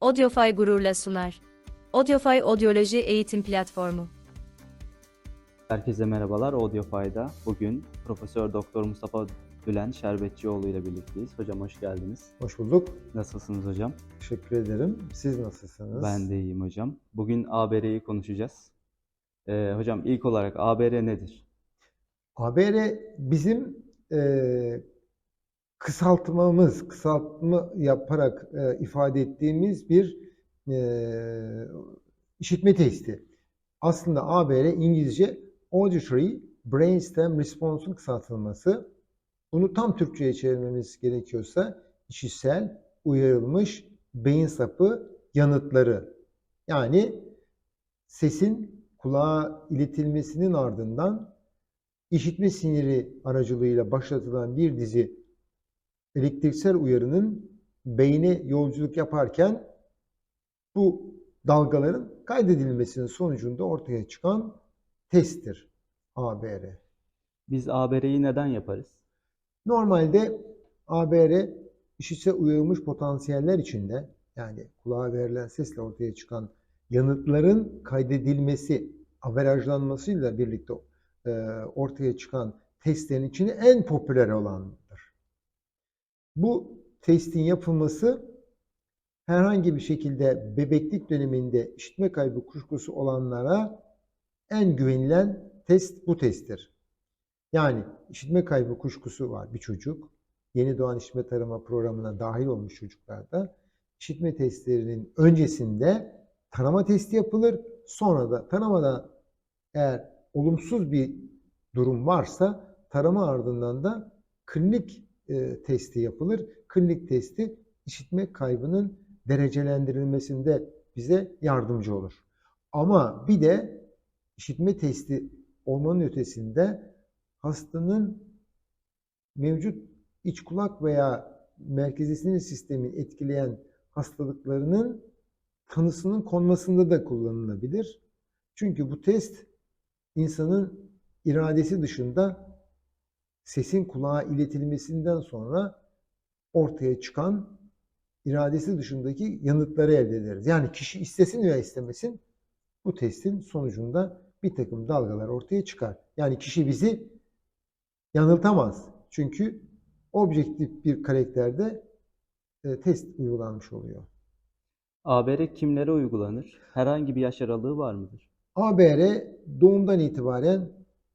Audiofy gururla sunar. Audiofy Audioloji Eğitim Platformu. Herkese merhabalar Audiofy'da. Bugün Profesör Doktor Mustafa Bülent Şerbetçioğlu ile birlikteyiz. Hocam hoş geldiniz. Hoş bulduk. Nasılsınız hocam? Teşekkür ederim. Siz nasılsınız? Ben de iyiyim hocam. Bugün ABR'yi konuşacağız. Ee, hocam ilk olarak ABR nedir? ABR bizim e, kısaltmamız, kısaltma yaparak e, ifade ettiğimiz bir e, işitme testi. Aslında ABR İngilizce Auditory Brainstem Response'un kısaltılması. Bunu tam Türkçe'ye çevirmemiz gerekiyorsa işitsel, uyarılmış beyin sapı yanıtları. Yani sesin kulağa iletilmesinin ardından işitme siniri aracılığıyla başlatılan bir dizi elektriksel uyarının beyne yolculuk yaparken bu dalgaların kaydedilmesinin sonucunda ortaya çıkan testtir ABR. Biz ABR'yi neden yaparız? Normalde ABR işitse uyarılmış potansiyeller içinde yani kulağa verilen sesle ortaya çıkan yanıtların kaydedilmesi, averajlanmasıyla birlikte e, ortaya çıkan testlerin içinde en popüler olandır. Bu testin yapılması herhangi bir şekilde bebeklik döneminde işitme kaybı kuşkusu olanlara en güvenilen test bu testtir. Yani işitme kaybı kuşkusu var bir çocuk. Yeni doğan işitme tarama programına dahil olmuş çocuklarda işitme testlerinin öncesinde tanıma testi yapılır. Sonra da tanımada eğer olumsuz bir durum varsa tarama ardından da klinik e, testi yapılır. Klinik testi işitme kaybının derecelendirilmesinde bize yardımcı olur. Ama bir de işitme testi olmanın ötesinde hastanın mevcut iç kulak veya merkezi sinir sistemi etkileyen hastalıklarının tanısının konmasında da kullanılabilir. Çünkü bu test insanın iradesi dışında sesin kulağa iletilmesinden sonra ortaya çıkan iradesi dışındaki yanıtları elde ederiz. Yani kişi istesin veya istemesin bu testin sonucunda bir takım dalgalar ortaya çıkar. Yani kişi bizi yanıltamaz. Çünkü objektif bir karakterde e, test uygulanmış oluyor. ABR kimlere uygulanır? Herhangi bir yaş aralığı var mıdır? ABR doğumdan itibaren,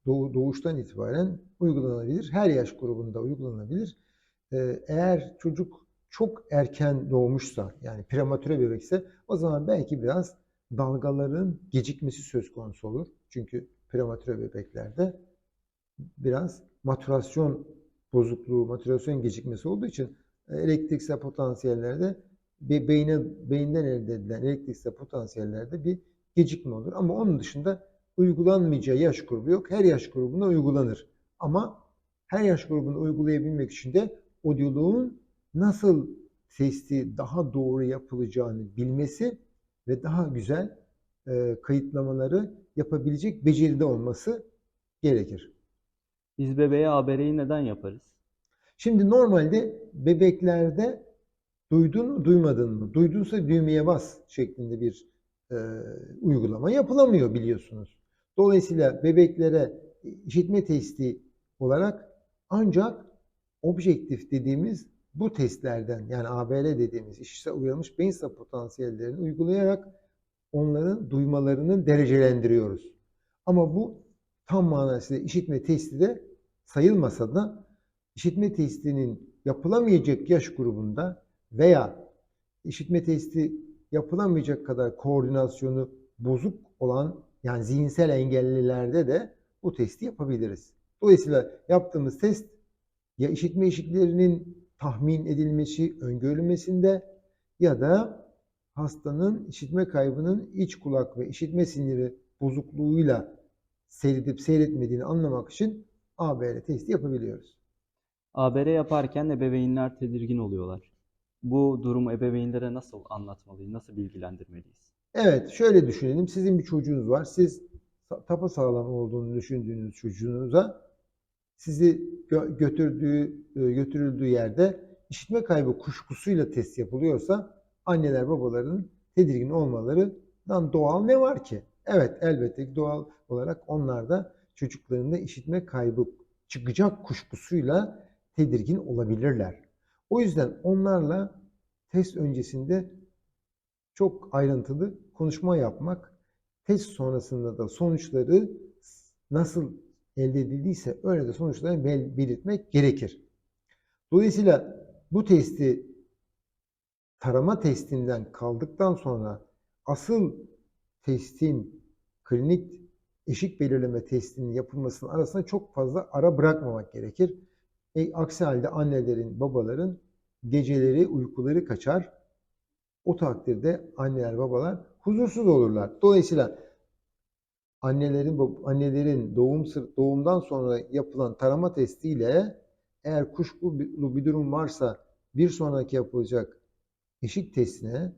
doğu- doğuştan itibaren uygulanabilir. Her yaş grubunda uygulanabilir. Ee, Eğer çocuk çok erken doğmuşsa, yani prematüre bebekse o zaman belki biraz dalgaların gecikmesi söz konusu olur. Çünkü prematüre bebeklerde biraz matürasyon bozukluğu, matürasyon gecikmesi olduğu için e, elektriksel potansiyellerde be- beyne, beyinden elde edilen elektriksel potansiyellerde bir gecikme olur. Ama onun dışında uygulanmayacağı yaş grubu yok. Her yaş grubuna uygulanır. Ama her yaş grubunu uygulayabilmek için de odyoloğun nasıl testi daha doğru yapılacağını bilmesi ve daha güzel e, kayıtlamaları yapabilecek beceride olması gerekir. Biz bebeğe ABR'yi neden yaparız? Şimdi normalde bebeklerde duydun mu duymadın mı? Duydunsa düğmeye bas şeklinde bir e, uygulama yapılamıyor biliyorsunuz. Dolayısıyla bebeklere işitme testi olarak ancak objektif dediğimiz bu testlerden yani ABR dediğimiz işitsel uyarılmış beyin sapı potansiyellerini uygulayarak onların duymalarını derecelendiriyoruz. Ama bu tam manasıyla işitme testi de sayılmasa da işitme testinin yapılamayacak yaş grubunda veya işitme testi yapılamayacak kadar koordinasyonu bozuk olan yani zihinsel engellilerde de bu testi yapabiliriz. Dolayısıyla yaptığımız test ya işitme eşiklerinin tahmin edilmesi, öngörülmesinde ya da hastanın işitme kaybının iç kulak ve işitme siniri bozukluğuyla seyredip seyretmediğini anlamak için ABR testi yapabiliyoruz. ABR yaparken ebeveynler tedirgin oluyorlar. Bu durumu ebeveynlere nasıl anlatmalıyız, nasıl bilgilendirmeliyiz? Evet, şöyle düşünelim. Sizin bir çocuğunuz var. Siz tapasağlam olduğunu düşündüğünüz çocuğunuza sizi gö- götürdüğü e, götürüldüğü yerde işitme kaybı kuşkusuyla test yapılıyorsa anneler babaların tedirgin olmalarından doğal ne var ki? Evet elbette doğal olarak onlar da çocuklarında işitme kaybı çıkacak kuşkusuyla tedirgin olabilirler. O yüzden onlarla test öncesinde çok ayrıntılı konuşma yapmak, test sonrasında da sonuçları nasıl elde edildiyse öyle de sonuçları bel- belirtmek gerekir. Dolayısıyla bu testi tarama testinden kaldıktan sonra asıl testin klinik eşik belirleme testinin yapılmasının arasında çok fazla ara bırakmamak gerekir. E, aksi halde annelerin, babaların geceleri uykuları kaçar. O takdirde anneler, babalar huzursuz olurlar. Dolayısıyla annelerin annelerin doğum doğumdan sonra yapılan tarama testiyle eğer kuşkulu bir durum varsa bir sonraki yapılacak eşik testine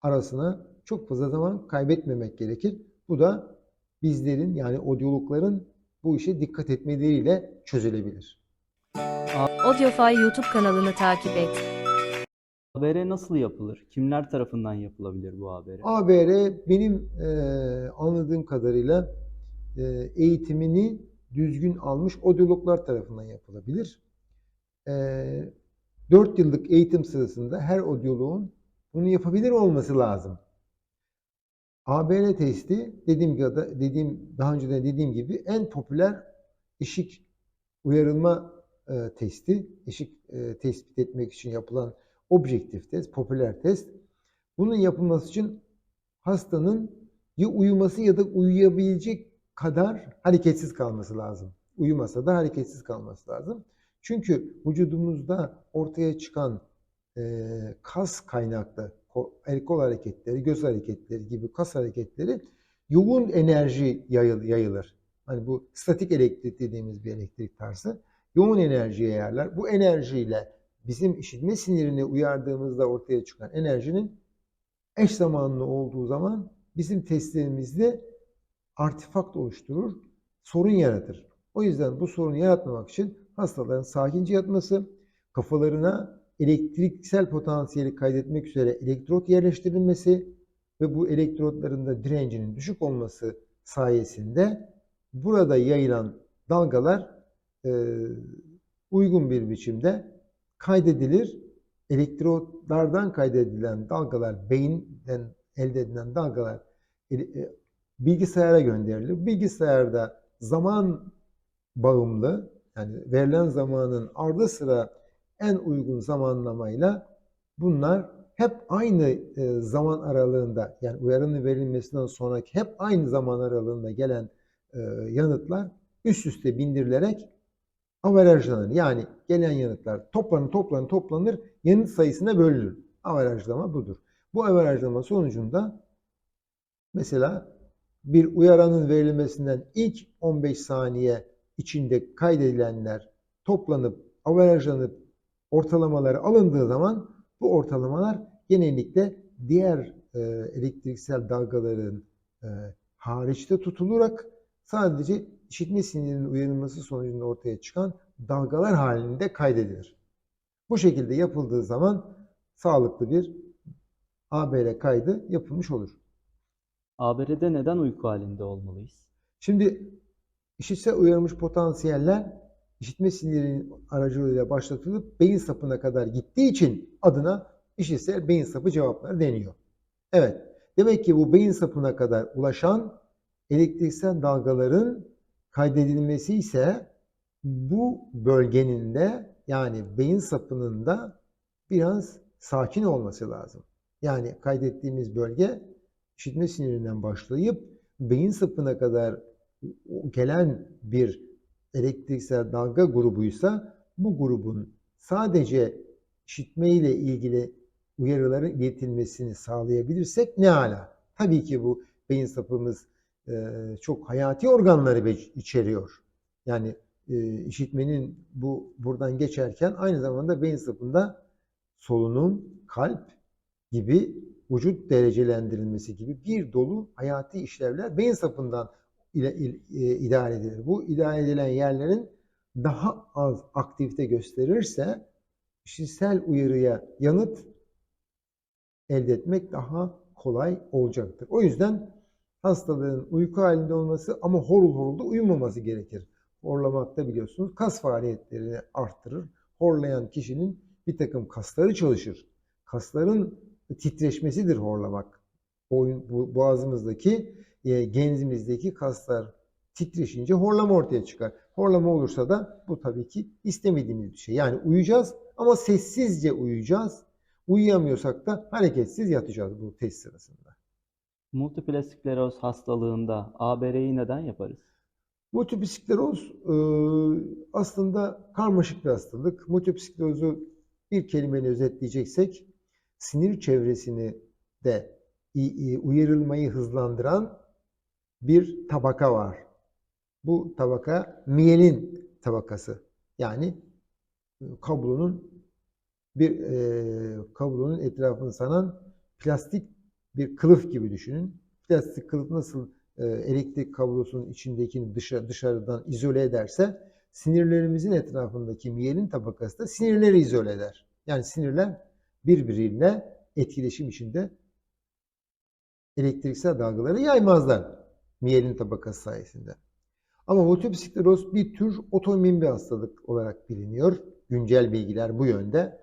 arasına çok fazla zaman kaybetmemek gerekir. Bu da bizlerin yani odyologların bu işe dikkat etmeleriyle çözülebilir. Audiofy YouTube kanalını takip et. ABR nasıl yapılır? Kimler tarafından yapılabilir bu ABR? ABR benim eee, anladığım kadarıyla eee, eğitimini düzgün almış odyologlar tarafından yapılabilir. Eee 4 yıllık eğitim sırasında her odyoloğun bunu yapabilir olması lazım. ABR testi dediğim gibi dediğim daha önce de dediğim gibi en popüler ışık uyarılma e, testi, ışık e, tespit etmek için yapılan objektif test, popüler test. Bunun yapılması için hastanın ya uyuması ya da uyuyabilecek kadar hareketsiz kalması lazım. Uyumasa da hareketsiz kalması lazım. Çünkü vücudumuzda ortaya çıkan e, kas kaynaklı el kol hareketleri, göz hareketleri gibi kas hareketleri yoğun enerji yayıl- yayılır. Hani bu statik elektrik dediğimiz bir elektrik tarzı. Yoğun enerjiye yayarlar. Bu enerjiyle bizim işitme sinirini uyardığımızda ortaya çıkan enerjinin eş zamanlı olduğu zaman bizim testlerimizde artifakt oluşturur, sorun yaratır. O yüzden bu sorunu yaratmamak için hastaların sakince yatması, kafalarına elektriksel potansiyeli kaydetmek üzere elektrot yerleştirilmesi ve bu elektrotların da direncinin düşük olması sayesinde burada yayılan dalgalar e, uygun bir biçimde kaydedilir. Elektrotlardan kaydedilen dalgalar, beyinden elde edilen dalgalar e, e, bilgisayara gönderilir. Bilgisayarda zaman bağımlı yani verilen zamanın ardı sıra en uygun zamanlamayla bunlar hep aynı e, zaman aralığında yani uyarının verilmesinden sonraki hep aynı zaman aralığında gelen yanıtlar üst üste bindirilerek averajlanır. Yani gelen yanıtlar toplanır toplanır toplanır yanıt sayısına bölünür. Averajlama budur. Bu averajlama sonucunda mesela bir uyaranın verilmesinden ilk 15 saniye içinde kaydedilenler toplanıp averajlanıp ortalamaları alındığı zaman bu ortalamalar genellikle diğer e, elektriksel dalgaların e, hariçte tutularak sadece işitme sinirinin uyarılması sonucunda ortaya çıkan dalgalar halinde kaydedilir. Bu şekilde yapıldığı zaman sağlıklı bir ABR kaydı yapılmış olur. ABR'de neden uyku halinde olmalıyız? Şimdi işitsel uyarılmış potansiyeller işitme sinirinin aracılığıyla başlatılıp beyin sapına kadar gittiği için adına işitsel beyin sapı cevapları deniyor. Evet, demek ki bu beyin sapına kadar ulaşan elektriksel dalgaların kaydedilmesi ise bu bölgenin de yani beyin sapının da biraz sakin olması lazım. Yani kaydettiğimiz bölge işitme sinirinden başlayıp beyin sapına kadar gelen bir elektriksel dalga grubuysa bu grubun sadece işitme ile ilgili uyarıların iletilmesini sağlayabilirsek ne ala. Tabii ki bu beyin sapımız çok hayati organları içeriyor. Yani e, işitmenin bu buradan geçerken aynı zamanda beyin sapında solunum, kalp gibi vücut derecelendirilmesi gibi bir dolu hayati işlevler beyin sapından e, idare edilir. Bu idare edilen yerlerin daha az aktivite gösterirse işitsel uyarıya yanıt elde etmek daha kolay olacaktır. O yüzden hastalığın uyku halinde olması ama horul horul da uyumaması gerekir. Horlamakta biliyorsunuz kas faaliyetlerini arttırır. Horlayan kişinin bir takım kasları çalışır. Kasların titreşmesidir horlamak. Boyun, boğazımızdaki, e, genzimizdeki kaslar titreşince horlama ortaya çıkar. Horlama olursa da bu tabii ki istemediğimiz bir şey. Yani uyuyacağız ama sessizce uyuyacağız. Uyuyamıyorsak da hareketsiz yatacağız bu test sırasında. Multiple hastalığında ABR'yi neden yaparız? Multiple aslında karmaşık bir hastalık. Multiple bir kelimeyle özetleyeceksek sinir çevresini de uyarılmayı hızlandıran bir tabaka var. Bu tabaka miyelin tabakası. Yani e, kablonun bir e, kablonun etrafını saran plastik bir kılıf gibi düşünün. Plastik kılıf nasıl e, elektrik kablosunun içindekini dışa, dışarıdan izole ederse sinirlerimizin etrafındaki miyelin tabakası da sinirleri izole eder. Yani sinirler birbiriyle etkileşim içinde elektriksel dalgaları yaymazlar miyelin tabakası sayesinde. Ama multiple skleroz bir tür otoimmün bir hastalık olarak biliniyor. Güncel bilgiler bu yönde.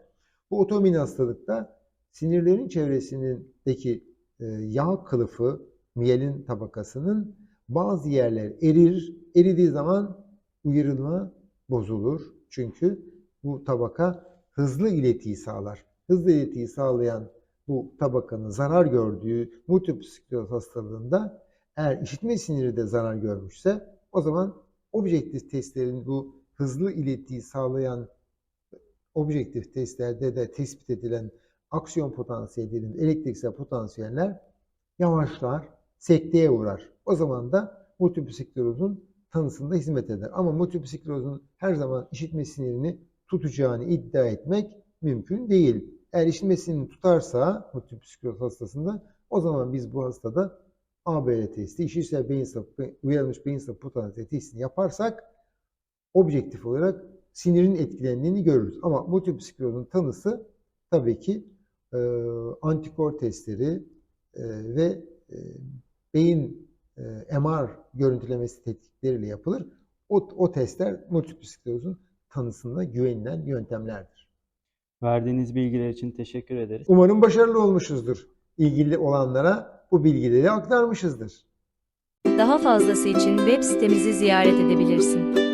Bu otoimmün hastalıkta sinirlerin çevresindeki yağ kılıfı, miyelin tabakasının bazı yerler erir. Eridiği zaman uyarılma bozulur. Çünkü bu tabaka hızlı iletiyi sağlar. Hızlı iletiyi sağlayan bu tabakanın zarar gördüğü multiple skleroz hastalığında eğer işitme siniri de zarar görmüşse o zaman objektif testlerin bu hızlı iletiyi sağlayan objektif testlerde de tespit edilen aksiyon potansiyellerinin elektriksel potansiyeller yavaşlar, sekteye uğrar. O zaman da multiple tanısında hizmet eder. Ama multiple her zaman işitme sinirini tutacağını iddia etmek mümkün değil. Eğer işitme sinirini tutarsa multiple hastasında o zaman biz bu hastada ABR testi, işitsel beyin sapı, uyarılmış beyin sapı potansiyeli testini yaparsak objektif olarak sinirin etkilendiğini görürüz. Ama multiple tanısı tabii ki e, antikor testleri e, ve e, beyin e, MR görüntülemesi tetkikleriyle yapılır. O, o testler multiple sklerozun tanısında güvenilen yöntemlerdir. Verdiğiniz bilgiler için teşekkür ederiz. Umarım başarılı olmuşuzdur. İlgili olanlara bu bilgileri aktarmışızdır. Daha fazlası için web sitemizi ziyaret edebilirsin.